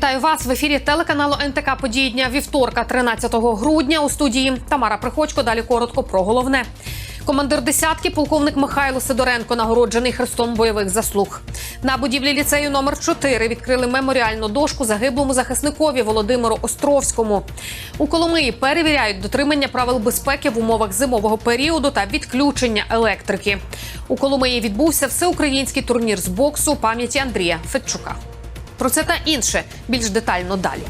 Вітаю вас в ефірі телеканалу НТК Події дня вівторка, 13 грудня. У студії Тамара Приходько. Далі коротко про головне. Командир десятки, полковник Михайло Сидоренко, нагороджений хрестом бойових заслуг. На будівлі ліцею номер 4 відкрили меморіальну дошку загиблому захисникові Володимиру Островському. У Коломиї перевіряють дотримання правил безпеки в умовах зимового періоду та відключення електрики. У Коломиї відбувся всеукраїнський турнір з боксу пам'яті Андрія Федчука. Про це та інше більш детально далі.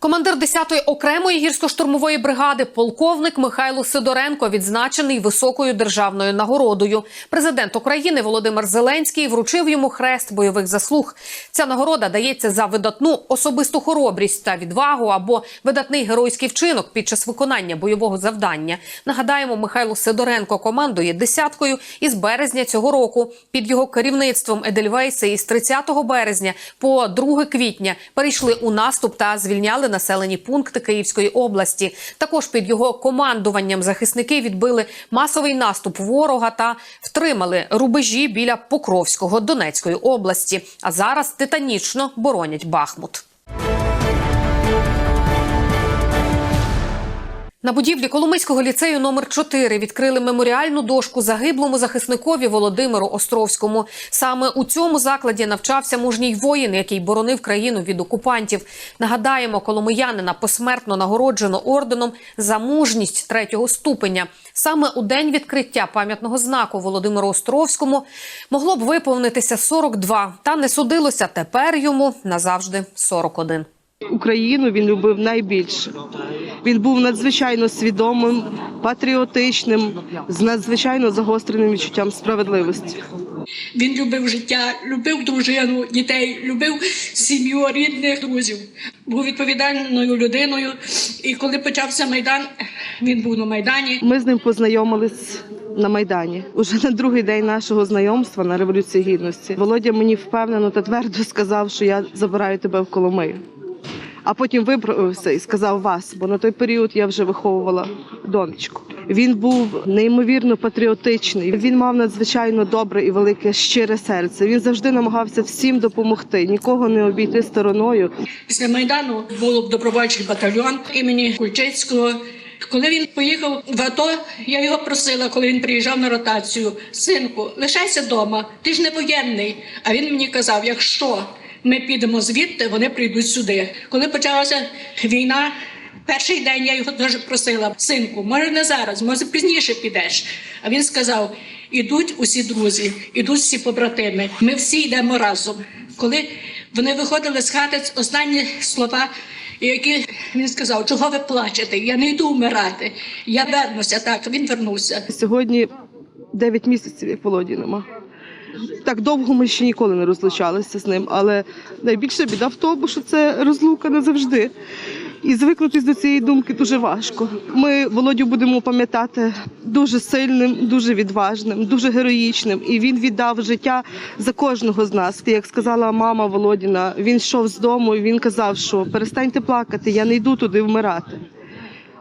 Командир 10-ї окремої гірсько-штурмової бригади, полковник Михайло Сидоренко, відзначений високою державною нагородою. Президент України Володимир Зеленський вручив йому хрест бойових заслуг. Ця нагорода дається за видатну особисту хоробрість та відвагу або видатний геройський вчинок під час виконання бойового завдання. Нагадаємо, Михайло Сидоренко командує десяткою із березня цього року. Під його керівництвом Едельвейси із 30 березня по 2 квітня перейшли у наступ та звільняли населені пункти Київської області. Також під його командуванням захисники відбили масовий наступ ворога та втримали рубежі біля Покровського Донецької області. А зараз титанічно боронять Бахмут. На будівлі Коломийського ліцею номер 4 відкрили меморіальну дошку загиблому захисникові Володимиру Островському. Саме у цьому закладі навчався мужній воїн, який боронив країну від окупантів. Нагадаємо, коломиянина посмертно нагороджено орденом за мужність третього ступеня. Саме у день відкриття пам'ятного знаку Володимиру Островському могло б виповнитися 42, та не судилося тепер йому назавжди 41. Україну він любив найбільше. Він був надзвичайно свідомим, патріотичним, з надзвичайно загостреним відчуттям справедливості. Він любив життя, любив дружину, дітей, любив сім'ю, рідних, друзів. Був відповідальною людиною. І коли почався майдан, він був на майдані. Ми з ним познайомились на майдані. Уже на другий день нашого знайомства на революції гідності. Володя мені впевнено та твердо сказав, що я забираю тебе в Коломию. А потім виправився і сказав вас, бо на той період я вже виховувала донечку. Він був неймовірно патріотичний. Він мав надзвичайно добре і велике щире серце. Він завжди намагався всім допомогти, нікого не обійти стороною. Після майдану був добровольчий батальйон імені Кульчицького. Коли він поїхав в АТО, я його просила, коли він приїжджав на ротацію: синку, лишайся вдома, ти ж не воєнний. А він мені казав: якщо ми підемо звідти, вони прийдуть сюди. Коли почалася війна, перший день я його дуже просила: синку, може не зараз, може пізніше підеш. А він сказав: ідуть усі друзі, ідуть всі побратими. Ми всі йдемо разом. Коли вони виходили з хати, останні слова. Які він сказав, чого ви плачете? Я не йду вмирати. Я вернуся. Так він вернувся. Сьогодні 9 місяців, як Володі нема. Так довго ми ще ніколи не розлучалися з ним, але найбільша біда в тому, що це розлука назавжди. І звикнутися до цієї думки дуже важко. Ми Володю будемо пам'ятати дуже сильним, дуже відважним, дуже героїчним. І він віддав життя за кожного з нас. Як сказала мама Володіна, він йшов з дому і він казав, що перестаньте плакати, я не йду туди вмирати.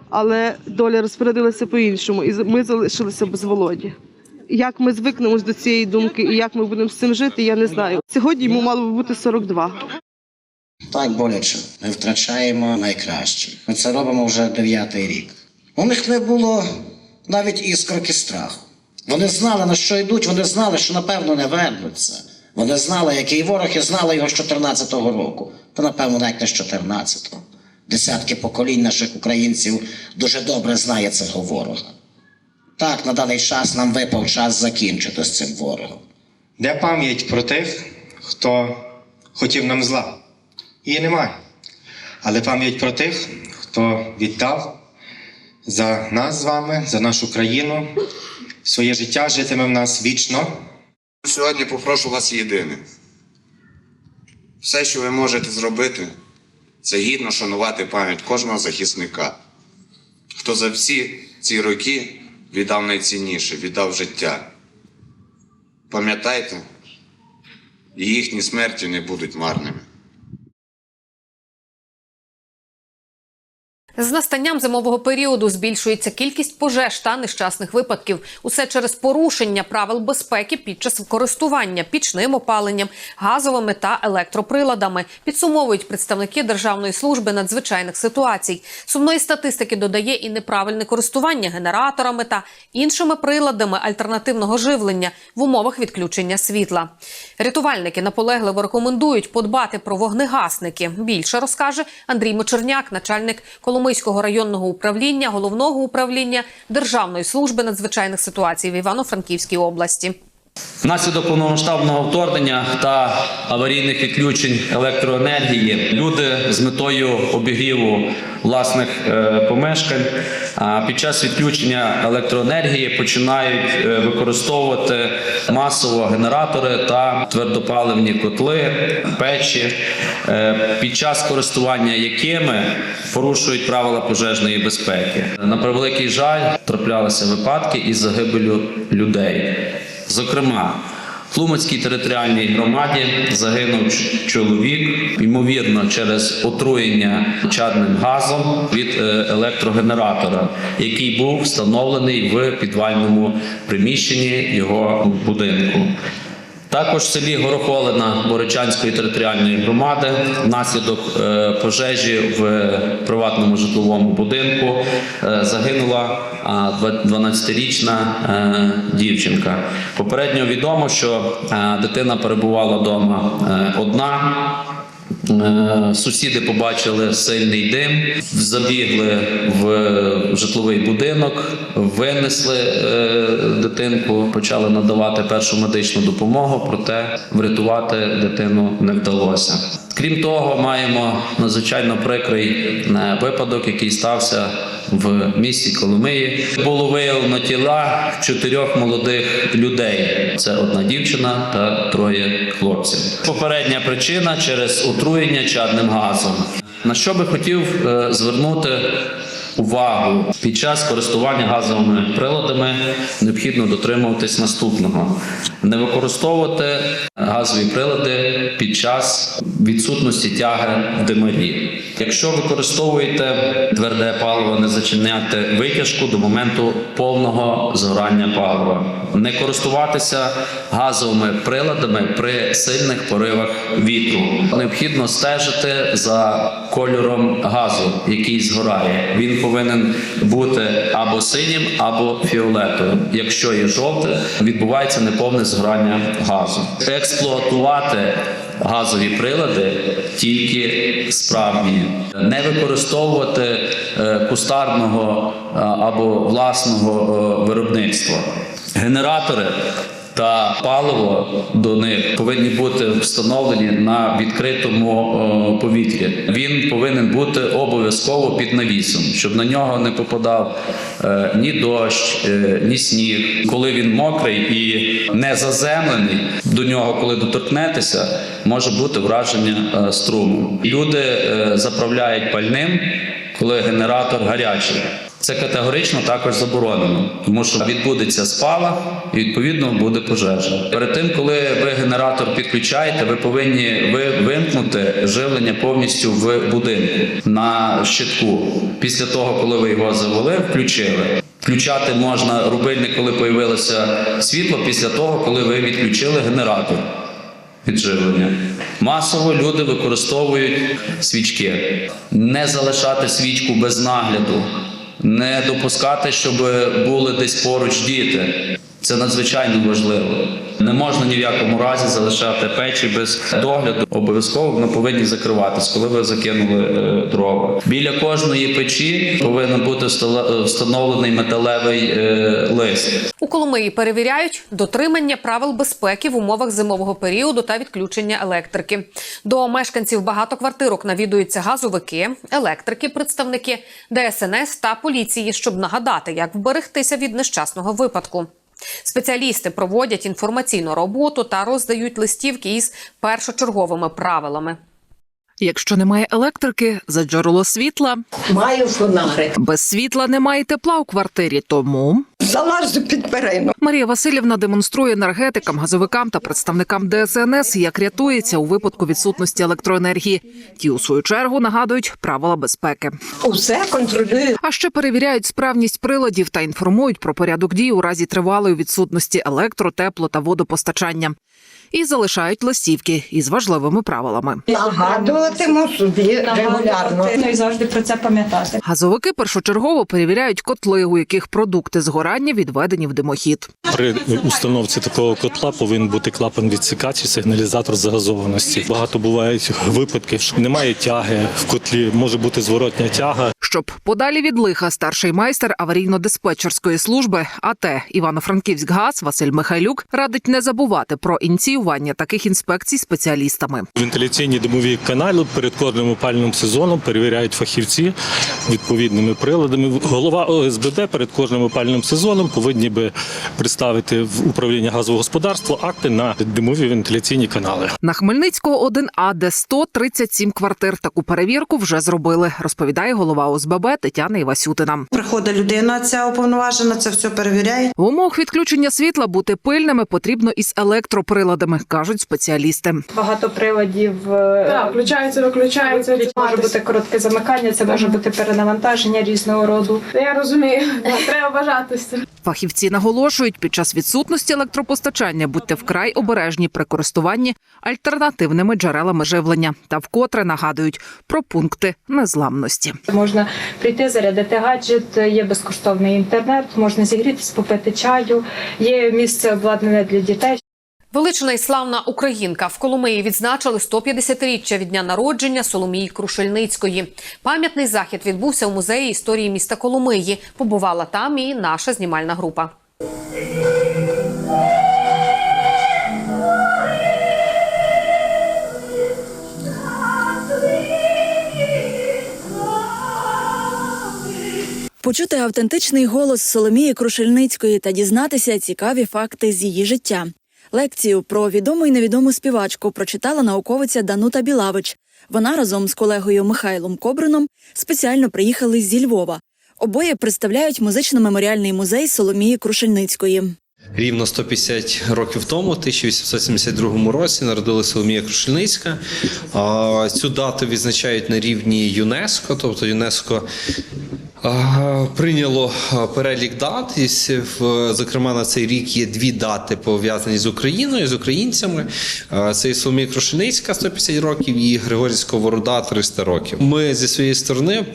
Але доля розпорядилася по-іншому, і ми залишилися без Володі. Як ми звикнемось до цієї думки і як ми будемо з цим жити, я не знаю. Сьогодні йому мало би бути 42. Так боляче. Ми втрачаємо найкраще. Ми це робимо вже дев'ятий рік. У них не було навіть іскорки страху. Вони знали, на що йдуть, вони знали, що напевно не вернуться. Вони знали, який ворог, і знали його з 14-го року. Та напевно, навіть не з 14-го. Десятки поколінь наших українців дуже добре знає цього ворога. Так, на даний час нам випав час закінчити з цим ворогом. Де пам'ять про тих, хто хотів нам зла? Її немає. Але пам'ять про тих, хто віддав за нас з вами, за нашу країну, своє життя житиме в нас вічно. Сьогодні попрошу вас єдине. Все, що ви можете зробити, це гідно шанувати пам'ять кожного захисника, хто за всі ці роки віддав найцінніше, віддав життя. Пам'ятайте, і їхні смерті не будуть марними. З настанням зимового періоду збільшується кількість пожеж та нещасних випадків. Усе через порушення правил безпеки під час користування пічним опаленням, газовими та електроприладами. Підсумовують представники Державної служби надзвичайних ситуацій. Сумної статистики додає і неправильне користування генераторами та іншими приладами альтернативного живлення в умовах відключення світла. Рятувальники наполегливо рекомендують подбати про вогнегасники. Більше розкаже Андрій Мочерняк, начальник Коломийського районного управління, головного управління Державної служби надзвичайних ситуацій в Івано-Франківській області. Внаслідок повномасштабного вторгнення та аварійних відключень електроенергії люди з метою обігріву власних е, помешкань під час відключення електроенергії починають е, використовувати масово генератори та твердопаливні котли, печі, е, під час користування якими порушують правила пожежної безпеки. На превеликий жаль, траплялися випадки із загибелю людей. Зокрема, в Тлумацькій територіальній громаді загинув чоловік, ймовірно, через отруєння чадним газом від е, електрогенератора, який був встановлений в підвальному приміщенні його будинку. Також в селі Горохолина Боричанської територіальної громади внаслідок е, пожежі в приватному житловому будинку е, загинула а, 12-річна е, дівчинка. Попередньо відомо, що дитина перебувала вдома одна. Е, Сусіди побачили сильний дим, забігли в житловий будинок, винесли е, дитинку, почали надавати першу медичну допомогу, проте врятувати дитину не вдалося. Крім того, маємо надзвичайно прикрий е, випадок, який стався в місті Коломиї. Було виявлено тіла чотирьох молодих людей. Це одна дівчина та троє хлопців. Попередня причина через отруєння чадним газом. На що би хотів е, звернути увагу під час користування газовими приладами необхідно дотримуватись наступного: не використовувати газові прилади під час відсутності тяги в димарі. Якщо використовуєте тверде паливо, не зачиняйте витяжку до моменту повного згорання палива. Не користуватися газовими приладами при сильних поривах вітру. Необхідно стежити за кольором газу, який згорає. Він повинен бути або синім, або фіолетовим. Якщо є жовте, відбувається неповне згорання газу. Експлуатувати газові прилади тільки справні, не використовувати е, кустарного е, або власного е, виробництва. Генератори та паливо до них повинні бути встановлені на відкритому е, повітрі. Він повинен бути обов'язково під навісом, щоб на нього не попадав е, ні дощ, е, ні сніг. Коли він мокрий і не заземлений, до нього, коли доторкнетеся, може бути враження струму. Люди заправляють пальним, коли генератор гарячий. Це категорично також заборонено, тому що відбудеться спалах і відповідно буде пожежа. Перед тим, коли ви генератор підключаєте, ви повинні ви вимкнути живлення повністю в будинку на щитку. Після того, коли ви його завели, включили. Включати можна рубильник, коли появилося світло, після того, коли ви відключили генератор підживлення. Масово люди використовують свічки. Не залишати свічку без нагляду, не допускати, щоб були десь поруч діти. Це надзвичайно важливо. Не можна ні в якому разі залишати печі без догляду. Обов'язково вони повинні закриватись, коли ви закинули е, дрова. Біля кожної печі повинен бути встала- встановлений металевий е, лист. У Коломиї перевіряють дотримання правил безпеки в умовах зимового періоду та відключення електрики. До мешканців багатоквартирок навідуються газовики, електрики, представники ДСНС та поліції, щоб нагадати, як вберегтися від нещасного випадку. Спеціалісти проводять інформаційну роботу та роздають листівки із першочерговими правилами. Якщо немає електрики, за джерело світла. Маю фонарик. Без світла немає тепла у квартирі. Тому Залазу під перину. Марія Васильівна демонструє енергетикам, газовикам та представникам ДСНС, як рятується у випадку відсутності електроенергії. Ті, у свою чергу, нагадують правила безпеки. Усе контролюю. А ще перевіряють справність приладів та інформують про порядок дій у разі тривалої відсутності електро, тепло та водопостачання. І залишають листівки із важливими правилами. Нагадуватиму собі регулярно. Ну і завжди про це пам'ятати. Газовики першочергово перевіряють котли, у яких продукти згорання відведені в димохід. При установці такого котла повинен бути клапан відсікач і сигналізатор загазованості. Багато бувають випадків, що немає тяги в котлі, може бути зворотня тяга. Щоб подалі від лиха старший майстер аварійно-диспетчерської служби АТ Івано-Франківськгаз Василь Михайлюк радить не забувати про ініціювання таких інспекцій спеціалістами. Вентиляційні димові канали перед кожним опальним сезоном перевіряють фахівці відповідними приладами. Голова ОСББ перед кожним опальним сезоном повинні би представити в управління газового господарства акти на димові вентиляційні канали. На Хмельницького 1А, де 137 квартир. Таку перевірку вже зробили, розповідає голова ОСББ Тетяна Івасютина. Приходить людина, ця уповноважена, це все перевіряє. В умовах відключення світла бути пильними потрібно із електроприладами, кажуть спеціалісти. Багато приладів так, включаються, виключаються. Може бути коротке замикання, це може бути перенавантаження різного роду. Я розумію, треба бажатися. Фахівці наголошують, під час відсутності електропостачання будьте вкрай обережні при користуванні альтернативними джерелами живлення та вкотре нагадують про пункти незламності. Можна прийти, зарядити гаджет, є безкоштовний інтернет, можна зігрітися, попити чаю, є місце обладнане для дітей. Велична і славна українка в Коломиї відзначили 150-річчя від дня народження Соломії Крушельницької. Пам'ятний захід відбувся у музеї історії міста Коломиї. Побувала там і наша знімальна група. Почути автентичний голос Соломії Крушельницької та дізнатися цікаві факти з її життя. Лекцію про відому і невідому співачку прочитала науковиця Данута Білавич. Вона разом з колегою Михайлом Кобрином спеціально приїхали зі Львова. Обоє представляють музично-меморіальний музей Соломії Крушельницької. Рівно 150 років тому, в 1872 році, народилася Соломія Крушельницька. Цю дату відзначають на рівні ЮНЕСКО, тобто ЮНЕСКо прийняло перелік дат. І, зокрема, на цей рік є дві дати пов'язані з Україною, з українцями. Це і Соломія Крушельницька 150 років і Григорій Сковорода 300 років. Ми зі своєї сторони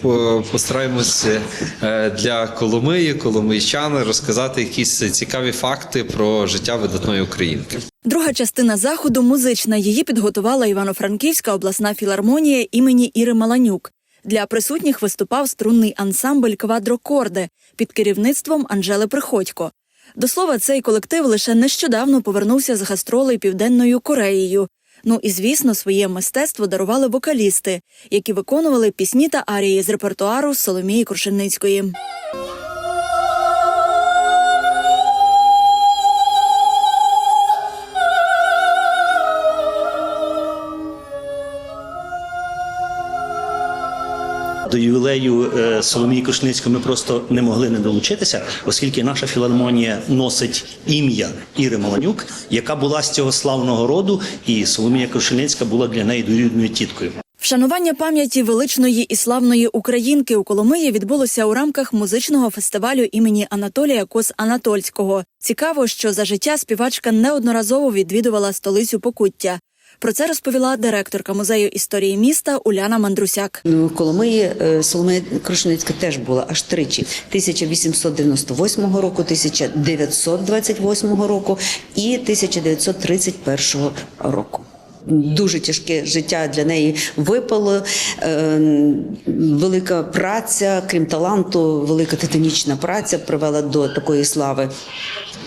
постараємося е, для Коломиї, коломийчан розказати якісь цікаві факти про життя видатної українки. Друга частина заходу музична. Її підготувала Івано-Франківська обласна філармонія імені Іри Маланюк. Для присутніх виступав струнний ансамбль Квадрокорди під керівництвом Анжели Приходько. До слова, цей колектив лише нещодавно повернувся з гастролей Південною Кореєю. Ну і звісно, своє мистецтво дарували вокалісти, які виконували пісні та арії з репертуару Соломії Крушельницької. До ювілею е, Соломії Крушницької ми просто не могли не долучитися, оскільки наша філармонія носить ім'я Іри Маланюк, яка була з цього славного роду, і Соломія Крушельницька була для неї дорідною тіткою. Вшанування пам'яті величної і славної українки у Коломиї відбулося у рамках музичного фестивалю імені Анатолія Кос Анатольського. Цікаво, що за життя співачка неодноразово відвідувала столицю Покуття. Про це розповіла директорка музею історії міста Уляна Мандрусяк. Ну, Коломиї е, Соломея Крушницька теж була аж тричі: 1898 року, 1928 року і 1931 року. Дуже тяжке життя для неї випало. Е, велика праця, крім таланту, велика титанічна праця привела до такої слави.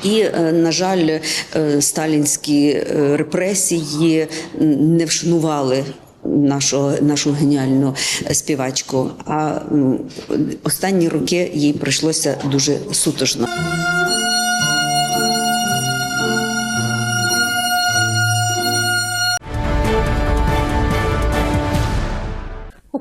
І, е, на жаль, е, сталінські е, репресії не вшанували нашу, нашу геніальну співачку. А останні роки їй прийшлося дуже сутужно.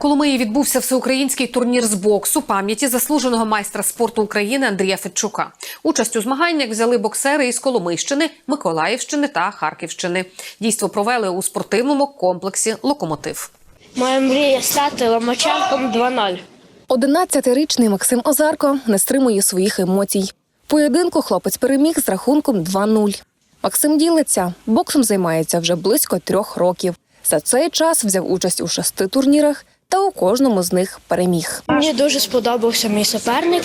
Коломиї відбувся всеукраїнський турнір з боксу пам'яті заслуженого майстра спорту України Андрія Федчука. Участь у змаганнях взяли боксери із Коломийщини, Миколаївщини та Харківщини. Дійство провели у спортивному комплексі Локомотив. Моя мрія стати Ломаченком 2-0. 11-річний Максим Озарко не стримує своїх емоцій. Поєдинку хлопець переміг з рахунком 2-0. Максим ділиться, боксом займається вже близько трьох років. За цей час взяв участь у шести турнірах та у кожному з них переміг. Мені дуже сподобався мій суперник.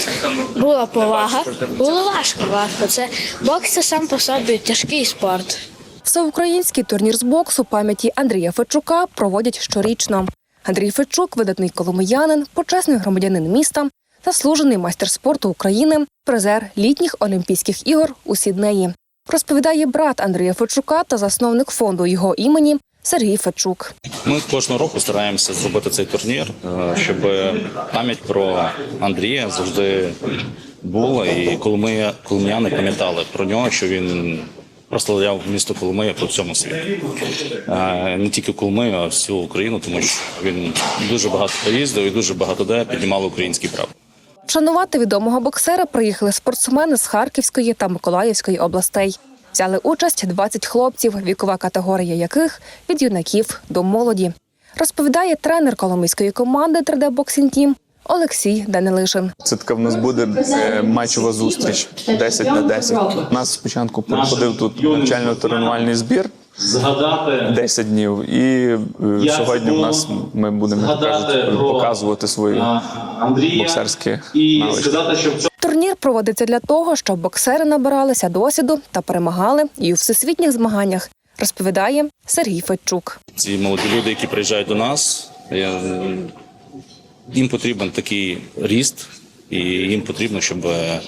Була повага. Було важко, важко. Це бокс це сам по собі тяжкий спорт. Всеукраїнський турнір з боксу пам'яті Андрія Федчука проводять щорічно. Андрій Федчук, видатний коломиянин, почесний громадянин міста, заслужений майстер спорту України, призер літніх Олімпійських ігор у Сіднеї. Розповідає брат Андрія Федчука та засновник фонду його імені Сергій Федчук. Ми кожного року стараємося зробити цей турнір, е, щоб пам'ять про Андрія завжди була, і Коломия, коломияни пам'ятали про нього, що він прославляв місто Коломия по всьому світі. Е, Не тільки Коломию, а всю Україну, тому що він дуже багато поїздив і дуже багато де піднімав український прав. Вшанувати відомого боксера приїхали спортсмени з Харківської та Миколаївської областей. Взяли участь 20 хлопців, вікова категорія яких від юнаків до молоді. Розповідає тренер коломийської команди 3D Boxing Team Олексій Данилишин. Це така в нас буде е, матчова зустріч 10 на 10. У нас спочатку проходив тут навчально-тренувальний збір. 10 днів. І е, сьогодні в нас ми будемо кажуть, показувати свої боксерські навички. Турнір проводиться для того, щоб боксери набиралися досвіду та перемагали і у всесвітніх змаганнях. Розповідає Сергій Федчук. Ці молоді люди, які приїжджають до нас, я- їм потрібен такий ріст, і їм потрібно, щоб е,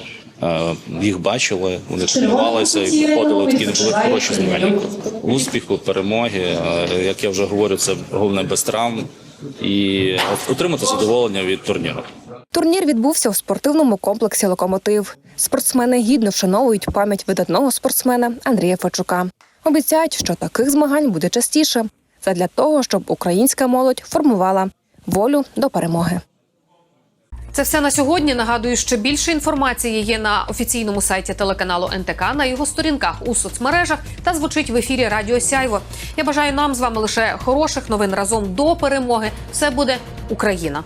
їх бачили, вони тренувалися і проходили такі були хороші змагання. Успіху, перемоги. е, Як я вже говорю, це головне без травм і отримати задоволення від турніру. Турнір відбувся у спортивному комплексі Локомотив. Спортсмени гідно вшановують пам'ять видатного спортсмена Андрія Федчука. Обіцяють, що таких змагань буде частіше задля того, щоб українська молодь формувала волю до перемоги. Це все на сьогодні. Нагадую, що більше інформації є на офіційному сайті телеканалу НТК на його сторінках у соцмережах та звучить в ефірі Радіо Сяйво. Я бажаю нам з вами лише хороших новин разом до перемоги. Все буде Україна.